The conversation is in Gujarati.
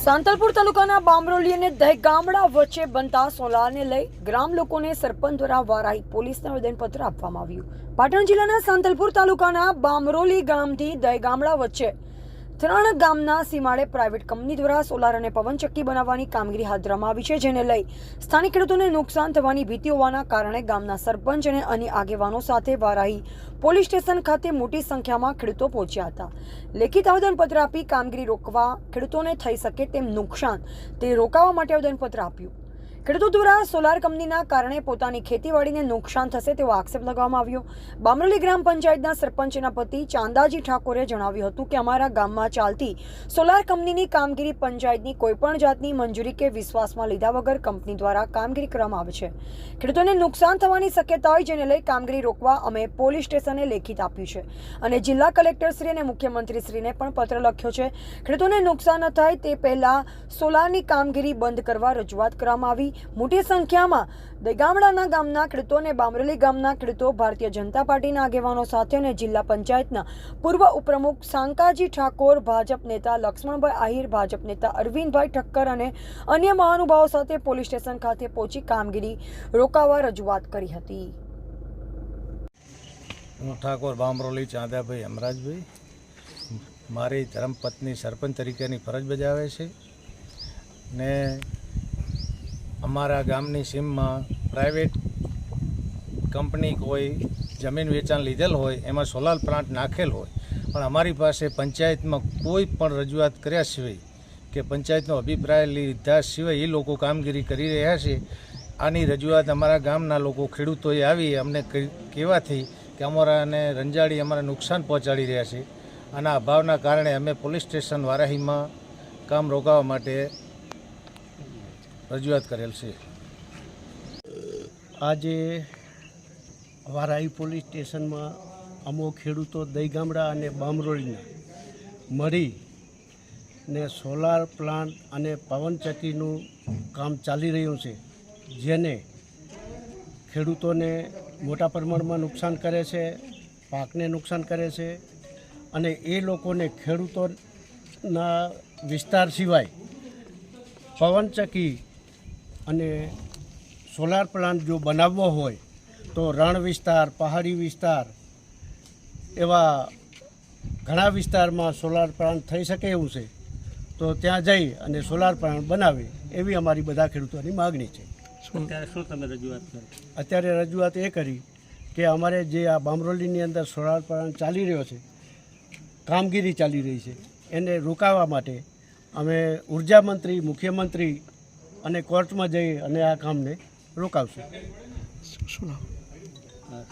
સાંતલપુર તાલુકાના બામરોલી અને દહેગામડા વચ્ચે બનતા સોલારને લઈ ગ્રામ લોકોને સરપંચ દ્વારા વારાહી પોલીસને આવેદનપત્ર આપવામાં આવ્યું. પાટણ જિલ્લાના સાંતલપુર તાલુકાના બામરોલી ગામથી દહેગામડા વચ્ચે ત્રણ ગામના સીમાડે પ્રાઇવેટ કંપની દ્વારા સોલાર અને પવનચક્કી બનાવવાની કામગીરી હાથ ધરવામાં આવી છે, જેને લઈ સ્થાનિક ખેડૂતોને નુકસાન થવાની ભીતિ હોવાના કારણે ગામના સરપંચ અને અન્ય આગેવાનો સાથે વારાહી પોલીસ સ્ટેશન ખાતે મોટી સંખ્યામાં ખેડૂતો પહોંચ્યા હતા. લેખિત આવેદનપત્ર આપી કામગીરી રોકવા ખેડૂતોને થઈ શકે તેમ નુકસાન તે રોકાવા માટે આવેદનપત્ર આપ્યું. ખેડૂતો દ્વારા સોલાર કંપનીના કારણે પોતાની ખેતીવાડીને નુકસાન થશે તેવો આક્ષેપ લગાવવામાં આવ્યો. બામરલી ગ્રામ પંચાયતના સરપંચના પતિ ચાંદાજી ઠાકોરે જણાવ્યું હતું કે અમારા ગામમાં ચાલતી સોલાર કંપનીની કામગીરી પંચાયતની કોઈપણ જાતની મંજૂરી કે વિશ્વાસમાં લીધા વગર કંપની દ્વારા કામગીરી કરવામાં આવે છે. ખેડૂતોને નુકસાન થવાની શક્યતા હોય જેને લઈ કામગીરી રોકવા અમે પોલીસ સ્ટેશને લેખિત આપ્યું છે અને જિલ્લા કલેક્ટરશ્રી અને મુખ્યમંત્રીશ્રીને પણ પત્ર લખ્યો છે. ખેડૂતોને નુકસાન ન થાય તે પહેલા સોલારની કામગીરી બંધ કરવા રજૂઆત કરવામાં આવી. મોટી સંખ્યામાં દેગામડાના ગામના ખેડૂતો અને બામરેલી ગામના ખેડૂતો ભારતીય જનતા પાર્ટીના આગેવાનો સાથે અને જિલ્લા પંચાયતના પૂર્વ ઉપપ્રમુખ સાંકાજી ઠાકોર, ભાજપ નેતા લક્ષ્મણભાઈ આહિર, ભાજપ નેતા અરવિંદભાઈ ઠક્કર અને અન્ય મહાનુભાવો સાથે પોલીસ સ્ટેશન ખાતે પહોંચી કામગીરી રોકાવા રજૂઆત કરી હતી. હું ઠાકોર બામરોલી ચાંદાભાઈ હમરાજભાઈ મારી ધર્મપત્ની સરપંચ તરીકેની ફરજ બજાવે છે. ને અમારા ગામની સીમમાં પ્રાઇવેટ કંપની કોઈ જમીન વેચાણ લીધેલ હોય, એમાં સોલાર પ્લાન્ટ નાખેલ હોય, પણ અમારી પાસે પંચાયતમાં કોઈ પણ રજૂઆત કર્યા સિવાય કે પંચાયતનો અભિપ્રાય લીધા સિવાય એ લોકો કામગીરી કરી રહ્યા છે, આની રજૂઆત અમારા ગામના લોકો ખેડૂતોએ આવી. અમને કહેવાથી કે અમારાને રંજાડી અમારા નુકસાન પહોંચાડી રહ્યા છે. આના અભાવના કારણે અમે પોલીસ સ્ટેશન વારાહીમાં કામ રોકાવા માટે રજૂઆત કરેલ છે. આજે વારાઈ પોલીસ સ્ટેશનમાં અમુક ખેડૂતો દહીગામડા અને બામરોળીના મળી ને સોલાર પ્લાન્ટ અને પવનચક્કીનું કામ ચાલી રહ્યું છે, જેને ખેડૂતોને મોટા પ્રમાણમાં નુકસાન કરે છે, પાકને નુકસાન કરે છે અને એ લોકોને ખેડૂતોના વિસ્તાર સિવાય પવનચક્કી અને સોલાર પ્લાન્ટ જો બનાવવો હોય તો રણ વિસ્તાર પહાડી વિસ્તાર એવા ઘણા વિસ્તારમાં સોલાર પ્લાન્ટ થઈ શકે એવું છે. તો ત્યાં જઈ અને સોલાર પ્લાન્ટ બનાવે એવી અમારી બધા ખેડૂતોની માગણી છે. અત્યારે શું તમે રજૂઆત કરી? અત્યારે રજૂઆત એ કરી કે અમારે જે આ બામરોલીની અંદર સોલાર પ્લાન્ટ ચાલી રહ્યો છે કામગીરી ચાલી રહી છે એને રોકાવા માટે અમે ઊર્જા મંત્રી મુખ્યમંત્રી અને કોર્ટમાં જઈ અને આ કામને રોકાવશું હા.